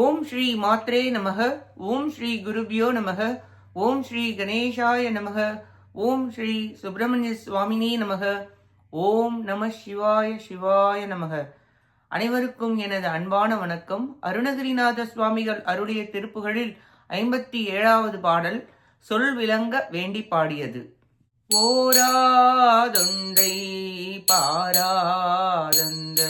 ஓம் ஸ்ரீ மாத்ரே நமக ஓம் ஸ்ரீ குருபியோ நமக ஓம் ஸ்ரீ கணேசாய நமக ஓம் ஸ்ரீ சுப்பிரமணிய சுவாமினே நமக ஓம் நம சிவாய சிவாய நமக. அனைவருக்கும் எனது அன்பான வணக்கம். அருணகிரிநாத சுவாமிகள் அருடைய திருப்புகளில் ஐம்பத்தி ஏழாவது பாடல் சொல் விளங்க வேண்டி பாடியது. போராதொண்டை பாராதந்த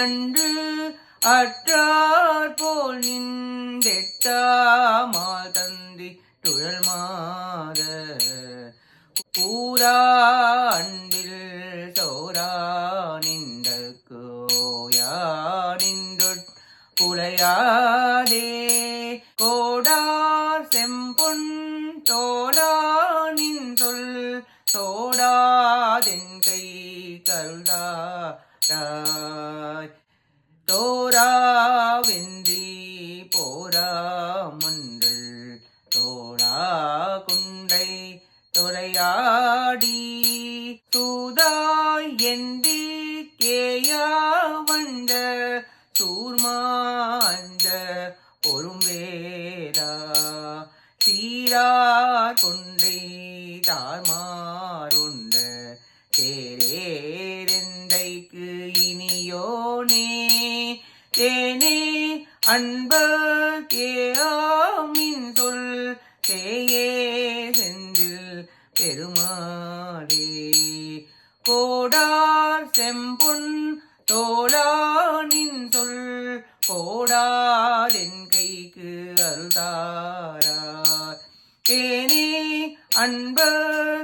இரண்டு அற்றார் போல் நின்றெட்டாமால் தந்தி துழல் மாத. பூரா அன்பில் சோரா நின்ற ஓயா நின்றொட் புலையாதே கோடார் செம்பொன் தோடா நின் சொல் தோடாதென் கை கருதாராய் தோராவென்றி போரா மன்றல் தோடா குண்டை துறையாடி. சூதாய் எந்தி கேயா வந்த சூர்மாந்த பொறும்பேரா சீரா கொண்டை தார்மாருண்ட தேரே அன்ப கேமின் சொல் தேயே செந்தில் பெருமாளே. கோடார் செம்பொன் தோளானின் சொல் கோடாதென் கைக்கு அருள்தாரார். தேனே அன்ப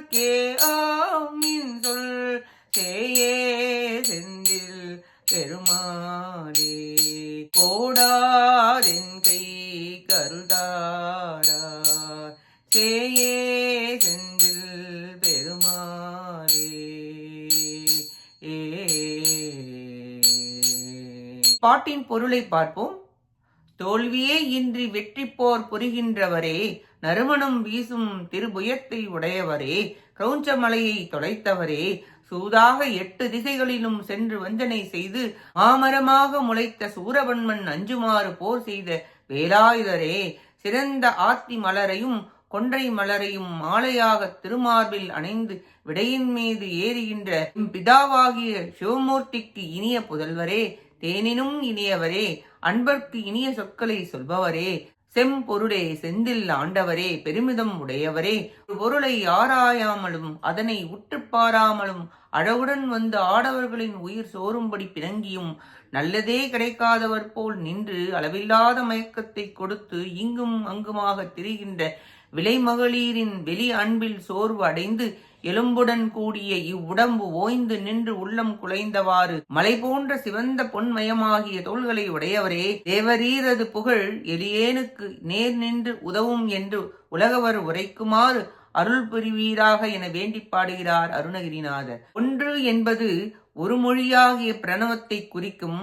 கே ஆமின் சொல் தேயே செந்தில் பெருமாளே. பாட்டின் பொருளை பார்ப்போம். தோல்வியே இன்றி வெற்றி போர் புரிகின்றவரே நறுமணம் வீசும் திருபுயத்தை உடையவரே கிரௌஞ்சமலையை தொலைத்தவரே சூதாக எட்டு திசைகளிலும் சென்று வஞ்சனை செய்து மாமரமாக முளைத்த சூரவன்மன் அஞ்சுமாறு போர் செய்த வேலாயுதரே சிறந்த ஆத்தி மலரையும் கொன்றை மலரையும் மாலையாக திருமார்பில் அணைந்து விடையின் மீது ஏறுகின்ற பிதாவாகிய சிவமூர்த்திக்கு இனிய புதல்வரே தேனினும் இனியவரே அன்பர்க்கு இனிய சொற்களை சொல்பவரே செம்பொருளே செந்தில் ஆண்டவரே பெருமிதம் உடையவரே ஒரு பொருளை ஆராயாமலும் அதனை உற்று பாராமலும் அழகுடன் வந்து ஆடவர்களின் உயிர் சோரும்படி பிணங்கியும் நல்லதே கிடைக்காதவர் போல் நின்று அளவில்லாத மயக்கத்தை கொடுத்து இங்கும் அங்குமாக திரிகின்ற விலைமகளிரின் வெளி அன்பில் சோர்வு அடைந்து எலும்புடன் கூடிய இவ்வுடம்பு ஓய்ந்து நின்று உள்ளம் குலைந்தவாறு மலை போன்ற சிவந்த பொன்மயமாகிய தோள்களை உடையவரே தேவரீரது புகழ் எலியேனுக்கு நேர் நின்று உதவும் என்று உலகவர் உரைக்குமாறு அருள் புரிவீராக என வேண்டி பாடுகிறார் அருணகிரிநாதர். ஒன்று என்பது ஒரு மொழியாகிய பிரணவத்தை குறிக்கும்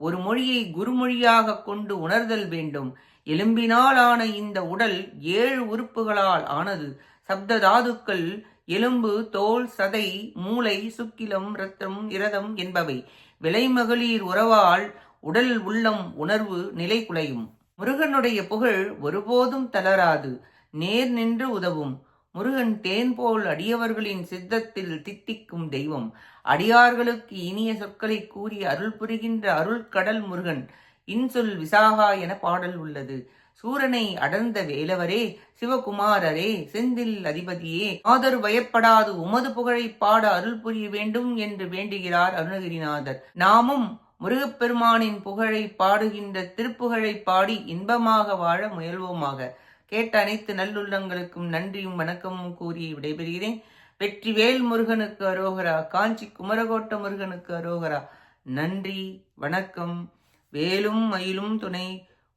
ஒரு மொழியை குருமொழியாக கொண்டு உணர்தல் வேண்டும். எலும்பினால் ஆன இந்த உடல் ஏழு உறுப்புகளால் ஆனது சப்த தாதுக்கள் எலும்பு தோல் சதை மூளை சுக்கிலம் இரத்தம் இரதம் என்பவை. விலைமகளிர் உறவால் உடல் உள்ளம் உணர்வு நிலை குலையும். முருகனுடைய புகழ் ஒருபோதும் தளராது நேர் நின்று உதவும். முருகன் தேன் போல் அடியவர்களின் சித்தத்தில் தித்திக்கும் தெய்வம். அடியார்களுக்கு இனிய சொற்களை கூறி அருள் புரிகின்ற அருள் கடல் முருகன். இன்சொல் விசாகா என பாடல் உள்ளது. சூரனை அடர்ந்த வேலவரே சிவகுமாரரே செந்தில் அதிபதியே ஆதர் பயப்படாது உமது புகழை பாட அருள் புரிய வேண்டும் என்று வேண்டுகிறார் அருணகிரிநாதர். நாமும் முருகப்பெருமானின் புகழை பாடுகின்ற திருப்புகழை பாடி இன்பமாக வாழ முயல்வோமாக. கேட்ட அனைத்து நல்லுள்ளங்களுக்கும் நன்றியும் வணக்கமும் கூறி விடைபெறுகிறேன். வெற்றிவேல் முருகனுக்கு அரோகரா காஞ்சி குமரகோட்ட முருகனுக்கு அரோகரா. நன்றி வணக்கம். வேலும் மயிலும் துணை.